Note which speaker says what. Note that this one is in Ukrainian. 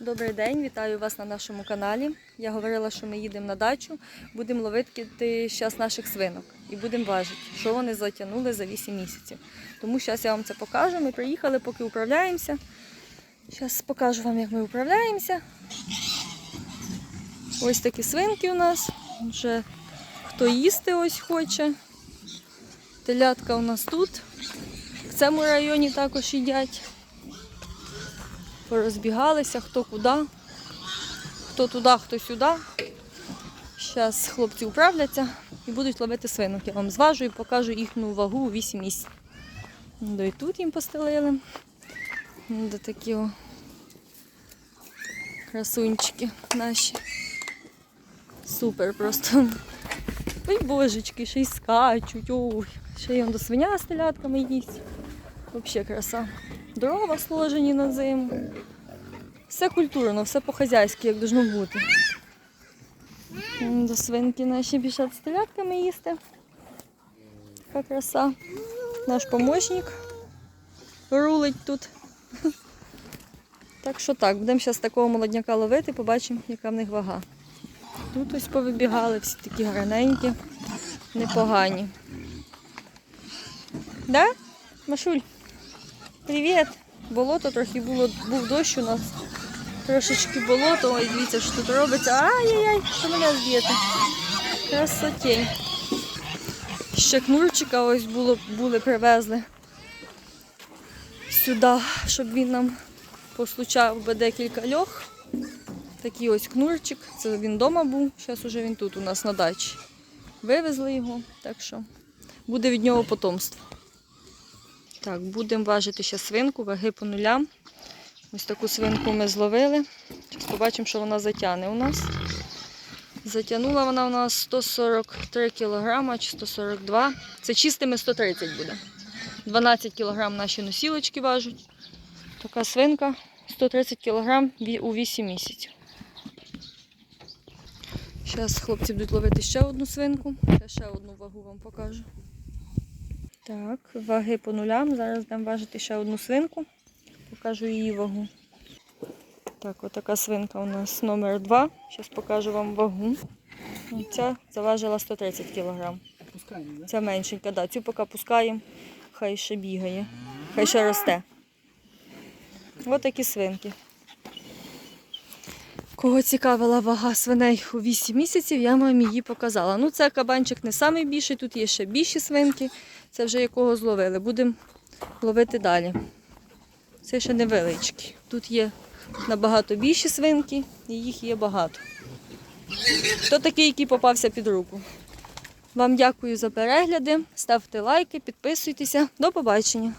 Speaker 1: Добрий день, вітаю вас на нашому каналі. Я говорила, що ми їдемо на дачу, будемо ловити зараз наших свинок і будемо важити, що вони затягнули за 8 місяців. Тому зараз я вам це покажу. Ми приїхали, поки управляємося. Зараз покажу вам, як ми управляємося. Ось такі свинки у нас. Вже хто їсти ось хоче. Телятка у нас тут. В цьому районі також їдять порозбігалися, хто куди, хто туди, хто сюди. Зараз хлопці управляться і будуть ловити свинок. Я вам зважу і покажу їхню вагу у 8 місць. І тут їм постелили. До такі о красунчики наші. Супер просто. Ой, божечки, ще й скачуть. Ой, ще й до свиня з телятками їсть. Взагалі краса. Дрова сложені на зиму. Все культурно, все по-хазяйськи, як должно бути. До свинки наші біжать з телятками їсти. Така краса. Наш помощник рулить тут. Так що так, будемо зараз такого молодняка ловити, побачимо, яка в них вага. Тут ось повибігали, всі такі гарненькі, непогані. Да? Машуль? Привіт! Болото трохи було, був дощ у нас. Трошечки болото. Ой, дивіться, що тут робиться. Ай-яй-яй, що мене зб'єте. Красотень. Ще кнурчика ось було, були, привезли сюди, щоб він нам послучав би декілька льох. Такий ось кнурчик. Це він вдома був. Зараз уже він тут у нас на дачі. Вивезли його, так що буде від нього потомство. Так, будемо важити ще свинку, ваги по нулям. Ось таку свинку ми зловили. Зараз побачимо, що вона затягне у нас. Затягнула вона у нас 143 кг чи 142 Це чистими 130 буде. 12 кг наші носілочки важать. Така свинка 130 кг у 8 місяців. Зараз хлопці будуть ловити ще одну свинку. Я ще одну вагу вам покажу. Так, ваги по нулям. Зараз дам важити ще одну свинку. Покажу її вагу. Так, отака свинка у нас номер 2. Зараз покажу вам вагу. Ця заважила 130 кг. Ця меншенька, да. Цю поки пускаємо, хай ще бігає, хай ще росте. Ось такі свинки. Кого цікавила вага свиней у 8 місяців, я вам її показала. Ну, це кабанчик не найбільший, тут є ще більші свинки. Це вже якого зловили. Будемо ловити далі. Це ще невеличкі. Тут є набагато більші свинки, і їх є багато. Хто такий, який попався під руку? Вам дякую за перегляди. Ставте лайки, підписуйтеся. До побачення.